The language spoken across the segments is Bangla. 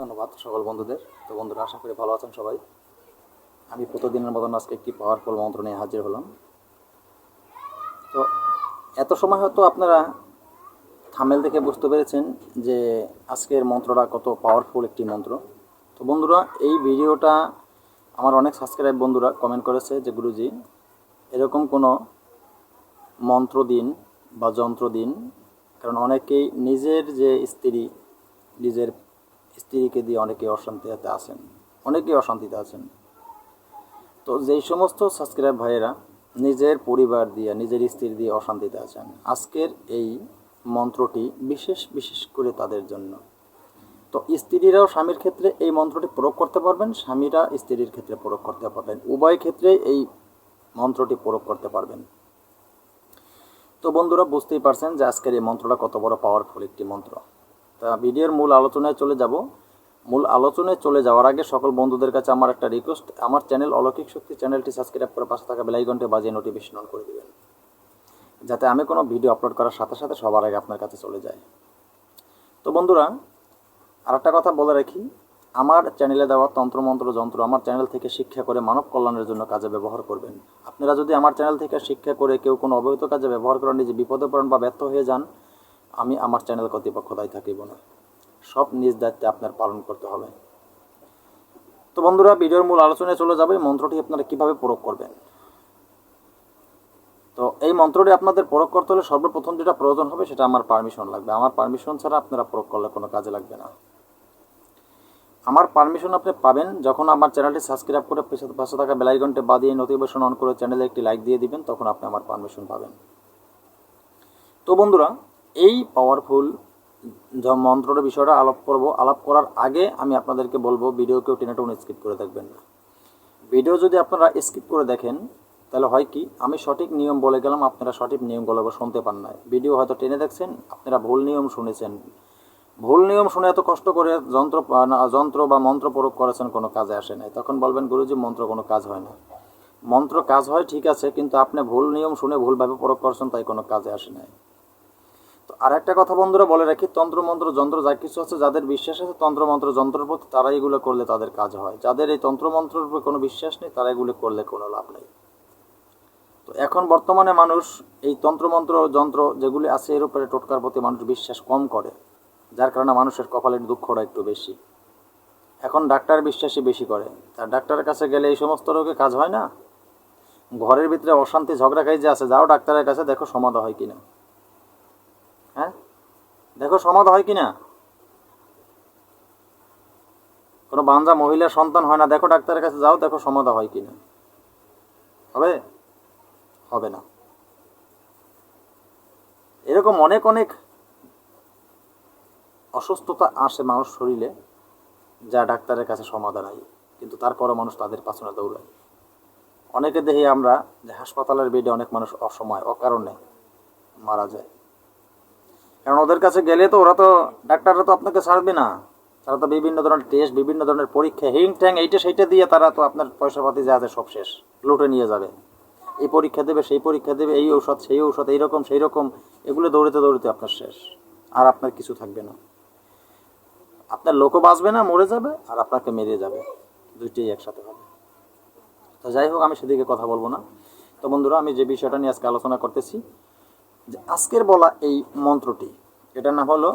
ধন্যবাদ সকল বন্ধুদের। তো বন্ধুরা, আশা করি ভালো আছেন সবাই। আমি প্রতিদিনের মতন আজকে একটি পাওয়ারফুল মন্ত্র নিয়ে হাজির হলাম। তো এত সময় হয়তো আপনারা থামেল দেখে বুঝতে পেরেছেন যে আজকের মন্ত্রটা কত পাওয়ারফুল একটি মন্ত্র। তো বন্ধুরা, এই ভিডিওটা আমার অনেক সাবস্ক্রাইব বন্ধুরা কমেন্ট করেছে যে গুরুজি, এরকম কোনো মন্ত্র দিন বা যন্ত্র দিন, কারণ অনেকেই নিজের যে স্ত্রী, নিজের স্ত্রীকে দিয়ে অনেকে অশান্তিতে আছেন, অনেকেই অশান্তিতে আছেন। তো যেই সমস্ত সাবস্ক্রাইব ভাইয়েরা নিজের পরিবার দিয়ে, নিজের স্ত্রী দিয়ে অশান্তিতে আছেন, আজকের এই মন্ত্রটি বিশেষ বিশেষ করে তাদের জন্য। তো স্ত্রীরাও স্বামীর ক্ষেত্রে এই মন্ত্রটি প্রয়োগ করতে পারবেন, স্বামীরা স্ত্রীর ক্ষেত্রে প্রয়োগ করতে পারবেন। উভয় ক্ষেত্রে এই মন্ত্রটি প্রয়োগ করতে পারবেন। তো বন্ধুরা, বুঝতেই পারছেন যে আজকের এই মন্ত্রটা কত বড় পাওয়ারফুল একটি মন্ত্র। তা ভিডিওর মূল আলোচনায় চলে যাব। মূল আলোচনায় চলে যাওয়ার আগে সকল বন্ধুদের কাছে আমার একটা রিকোয়েস্ট আমার চ্যানেল অলৌকিক শক্তি চ্যানেলটি সাবস্ক্রাইব করে পাশে থাকা বেলাইকনটি বাজিয়ে নোটিফিকেশন অন করে দেবেন। যাতে আমি কোনো ভিডিও আপলোড করার সাথে সাথে সবার আগে আপনার কাছে চলে যায়। তো বন্ধুরা, আরেকটা কথা বলে রাখি, আমার চ্যানেলে দেওয়া তন্ত্রমন্ত্র যন্ত্র আমার চ্যানেল থেকে শিক্ষা করে মানব কল্যাণের জন্য কাজে ব্যবহার করবেন। আপনারা যদি আমার চ্যানেল থেকে শিক্ষা করে কেউ কোনো অবৈধ কাজে ব্যবহার করেন নিজে বিপদে পড়েন বা ব্যর্থ হয়ে যান আমি আমার চ্যানেল কর্তৃপক্ষ দায়ী থাকিব না। সব নিজ দায়িত্বে আপনার পালন করতে হবে। তো বন্ধুরা, ভিডিওর মূল আলোচনায় চলে যাবে। মন্ত্রটি আপনারা কীভাবে প্রয়োগ করবেন? তো এই মন্ত্রটি আপনাদের প্রয়োগ করতে হলে সর্বপ্রথম যেটা প্রয়োজন হবে সেটা আমার পারমিশন লাগবে। আমার পারমিশন ছাড়া আপনারা প্রয়োগ করলে কোনো কাজে লাগবে না। আমার পারমিশন আপনি পাবেন যখন আমার চ্যানেলটি সাবস্ক্রাইব করে পাশে থাকা বেলাইকনটি বাদিয়ে নোটিফিকেশন অন করে চ্যানেলে একটি লাইক দিয়ে দিবেন, তখন আপনি আমার পারমিশন পাবেন। তো বন্ধুরা এই পাওয়ারফুল মন্ত্রটার বিষয়টা আলাপ করব। আলাপ করার আগে আমি আপনাদেরকে বলব ভিডিও কেউ টেনে টেনে স্কিপ করে দেখবেন। না ভিডিও যদি আপনারা স্কিপ করে দেখেন, তাহলে হয় কি, আমি সঠিক নিয়ম বলে গেলাম, আপনারা সঠিক নিয়মগুলো শুনতে পান না ভিডিও হয়তো টেনে দেখছেন, আপনারা ভুল নিয়ম শুনেছেন। ভুল নিয়ম শুনে এত কষ্ট করে যন্ত্র যন্ত্র বা মন্ত্র প্রয়োগ করেছেন, কোনো কাজে আসে নাই। তখন বলবেন, গুরুজি, মন্ত্র কোনো কাজ হয় না। মন্ত্র কাজ হয়, ঠিক আছে, কিন্তু আপনি ভুল নিয়ম শুনে ভুলভাবে প্রয়োগ করছেন, তাই কোনো কাজে আসে নাই। আর একটা কথা বন্ধুরা বলে রাখি তন্ত্রমন্ত্র যন্ত্র, যা কিছু আছে, যাদের বিশ্বাস আছে তন্ত্রমন্ত্র যন্ত্রের প্রতি তারা এগুলো করলে তাদের কাজ হয়। যাদের এই তন্ত্র, মন্ত্রের উপর কোনো বিশ্বাস নেই, তারা এগুলো করলে কোনো লাভ নেই। তো এখন বর্তমানে মানুষ এই তন্ত্রমন্ত্র যন্ত্র যেগুলি আছে, এর উপরে টোটকার প্রতি মানুষ বিশ্বাস কম করে, যার কারণে মানুষের কপালের দুঃখটা একটু বেশি। এখন ডাক্তার বিশ্বাসী বেশি করে। তার ডাক্তারের কাছে গেলে এই সমস্ত রোগে কাজ হয় না? ঘরের ভিতরে অশান্তি, ঝগড়া যে আছে, যাও ডাক্তারের কাছে দেখো সমাধা হয় কিনা। দেখো সমাধা হয় কি না কোনো বাঞ্জা মহিলার সন্তান হয় না। দেখো ডাক্তারের কাছে যাও, দেখো সমাধা হয় কি না হবে? হবে না। এরকম অনেক অনেক অসুস্থতা আসে মানুষ শরীরে, যা ডাক্তারের কাছে সমাধান হয় কিন্তু তারপরও মানুষ তাদের পাছনে দৌড়ায়। অনেকে দেখি আমরা যে হাসপাতালের বেডে অনেক মানুষ অসময়, অকারণে মারা যায়। কারণ ওদের কাছে গেলে তো ওরা তো ডাক্তাররা তো আপনাকে ছাড়বে না। তারা তো বিভিন্ন ধরনের টেস্ট বিভিন্ন ধরনের পরীক্ষা হিং ট্যাং এইটা সেইটা দিয়ে তারা তো আপনার পয়সা পাতি যা আছে সব শেষ, লুটে নিয়ে যাবে। এই পরীক্ষা দেবে, সেই পরীক্ষা দেবে, এই ঔষধ, সেই ঔষধ, এইরকম সেই রকম এগুলো দৌড়িতে দৌড়িতে আপনার শেষ। আর আপনার কিছু থাকবে না। আপনার লোকও বাঁচবে না, মরে যাবে, আর আপনাকে মেরে যাবে। দুইটাই একসাথে হবে। তো যাই হোক, আমি সেদিকে কথা বলব না। তো বন্ধুরা, আমি যে বিষয়টা নিয়ে আজকে আলোচনা করতেছি যে আজকের বলা এই মন্ত্রটি, এটার নাম হলো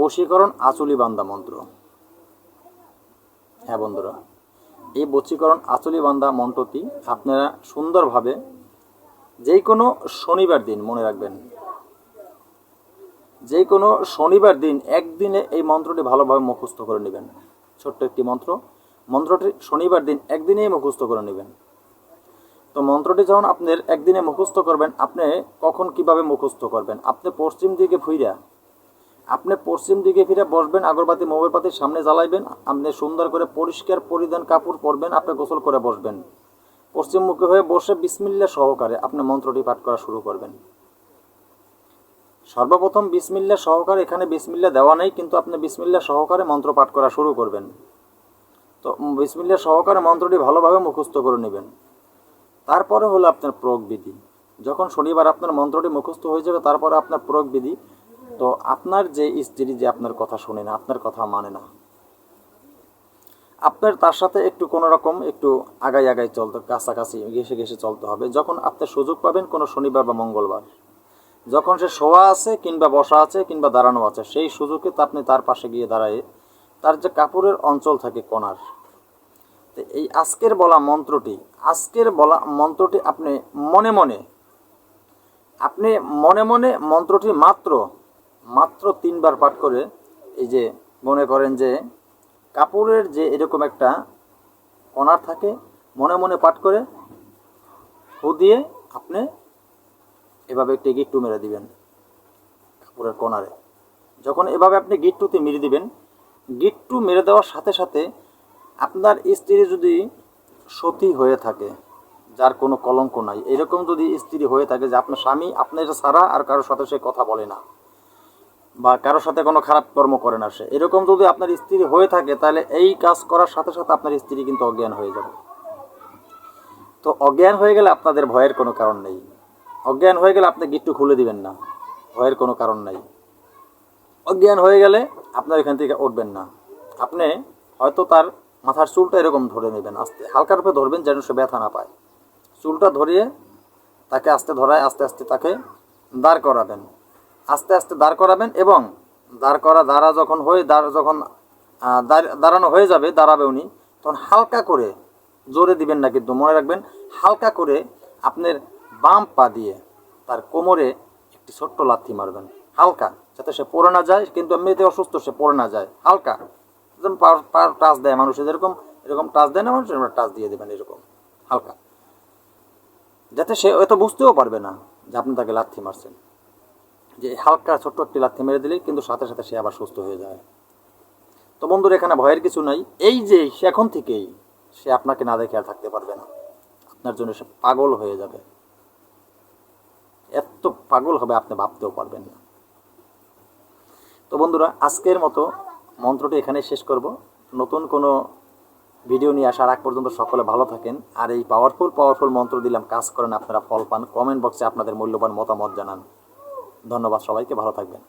বশীকরণ আচুলি বান্দা মন্ত্র। হ্যাঁ বন্ধুরা, এই বশীকরণ আচলি বান্দা মন্ত্রটি আপনারা সুন্দরভাবে যে কোনো শনিবার দিন মনে রাখবেন যে কোনো শনিবার দিন একদিনে এই মন্ত্রটি ভালোভাবে মুখস্থ করে নেবেন। ছোট্ট একটি মন্ত্র, মন্ত্রটি শনিবার দিন একদিনেই মুখস্থ করে নেবেন। তো মন্ত্রটি যখন আপনার একদিনে মুখস্থ করবেন, আপনি কখন কীভাবে মুখস্থ করবেন? আপনি পশ্চিম দিকে ফিরা, আপনি পশ্চিম দিকে ফিরে বসবেন, আগরবাতি মোমবাতির সামনে জ্বালাইবেন, আপনি সুন্দর করে পরিষ্কার পরিধান কাপড় পরবেন, আপনি গোসল করে বসবেন। পশ্চিম মুখে হয়ে বসে বিসমিল্লা সহকারে আপনি মন্ত্রটি পাঠ করা শুরু করবেন। সর্বপ্রথম বিসমিল্লা সহকারে, এখানে বিসমিল্লা দেওয়া নেই, কিন্তু আপনি বিসমিল্লা সহকারে মন্ত্র পাঠ করা শুরু করবেন। তো বিসমিল্লা সহকারে মন্ত্রটি ভালোভাবে মুখস্থ করে নেবেন। তারপরে হলো আপনার প্রয়োগ বিধি যখন শনিবার আপনার মন্ত্রটি মুখস্থ হয়ে যাবে, তারপরে আপনার প্রয়োগ বিধি তো আপনার যে স্ত্রী যে আপনার কথা শোনে না, আপনার কথা মানে না। আপনার তার সাথে একটু কোনো রকম একটু আগাই আগাই চলতে, কাছাকাছি ঘেসে ঘেসে চলতে হবে। যখন আপনি সুযোগ পাবেন কোনো শনিবার বা মঙ্গলবার। যখন সে শোয়া আছে কিংবা বসা আছে কিংবা দাঁড়ানো আছে, সেই সুযোগে আপনি তার পাশে গিয়ে দাঁড়ায় তার যে কাপড়ের অঞ্চল থাকে কোনার তো এই আজকের বলা মন্ত্রটি, আজকের বলা মন্ত্রটি আপনি মনে মনে, আপনি মনে মনে মন্ত্রটি মাত্র মাত্র তিনবার পাঠ করে এই যে মনে করেন যে কাপড়ের যে এরকম একটা কণার থাকে, মনে মনে পাঠ করে ফু দিয়ে আপনি এভাবে একটি গিট্টু মেরে দিবেন কাপড়ের কোনারে যখন এভাবে আপনি গিট্টুতে মেরে দিবেন, গিট্টু মেরে দেওয়ার সাথে সাথে আপনার স্ত্রী যদি সতী হয়ে থাকে, যার কোনো কলঙ্ক নাই, এরকম যদি স্ত্রী হয়ে থাকে যে আপনার স্বামী আপনার ছাড়া আর কারোর সাথে সে কথা বলে না, বা কারোর সাথে কোনো খারাপ কর্ম করে না সে, এরকম যদি আপনার স্ত্রী হয়ে থাকে, তাহলে এই কাজ করার সাথে সাথে আপনার স্ত্রী কিন্তু অজ্ঞান হয়ে যাবে। তো অজ্ঞান হয়ে গেলে আপনাদের ভয়ের কোনো কারণ নেই। অজ্ঞান হয়ে গেলে আপনি গিট্টু খুলে দিবেন না, ভয়ের কোনো কারণ নাই। অজ্ঞান হয়ে গেলে আপনার এখান থেকে উঠবেন না। আপনি হয়তো তার মাথার চুলটা এরকম ধরে নেবেন, আস্তে, হালকা রূপে ধরবেন যেন সে ব্যথা না পায়। চুলটা ধরিয়ে তাকে আস্তে ধরায়, আস্তে আস্তে তাকে দাঁড় করাবেন। আস্তে আস্তে দাঁড় করাবেন এবং দাঁড় করা, দাঁড়া যখন হয়ে, দাঁড় যখন দাঁড়ানো হয়ে যাবে, দাঁড়াবে উনি, তখন হালকা করে জোরে দিবেন না কিন্তু, মনে রাখবেন, হালকা করে আপনার বাম পা দিয়ে তার কোমরে একটি ছোট্ট লাথি মারবেন, হালকা, যাতে সে পড়ে না যায়, কিন্তু এমনিতে অসুস্থ, সে পড়ে না যায়, হালকা। টাচ দেয় মানুষের যেরকম এরকম টাচ দেয় না মানুষের টাচ দিয়ে দেবেন, এরকম, হালকা। যাতে সে হয়তো বুঝতেও পারবে না যে আপনি তাকে লাথি মারছেন। যে হালকা ছোট্ট একটি লাথি মেরে কিন্তু সাথে সাথে সে আবার সুস্থ হয়ে যায়। তো এখানে ভয়ের কিছু নাই। এই যে সে এখন থেকেই সে আপনাকে না দেখে আর থাকতে পারবে না। আপনার জন্য সে পাগল হয়ে যাবে। এত পাগল হবে, আপনি ভাবতেও পারবেন না। তো বন্ধুরা, আজকের মতো মন্ত্রটি এখানে শেষ করব। নতুন কোনো ভিডিও নিয়ে আসার আগ পর্যন্ত সকলে ভালো থাকেন। আর এই পাওয়ারফুল পাওয়ারফুল মন্ত্র দিলাম, কাজ করেন আপনারা ফল পান। কমেন্ট বক্সে আপনাদের মূল্যবান মতামত জানান। ধন্যবাদ সবাইকে, ভালো থাকবেন।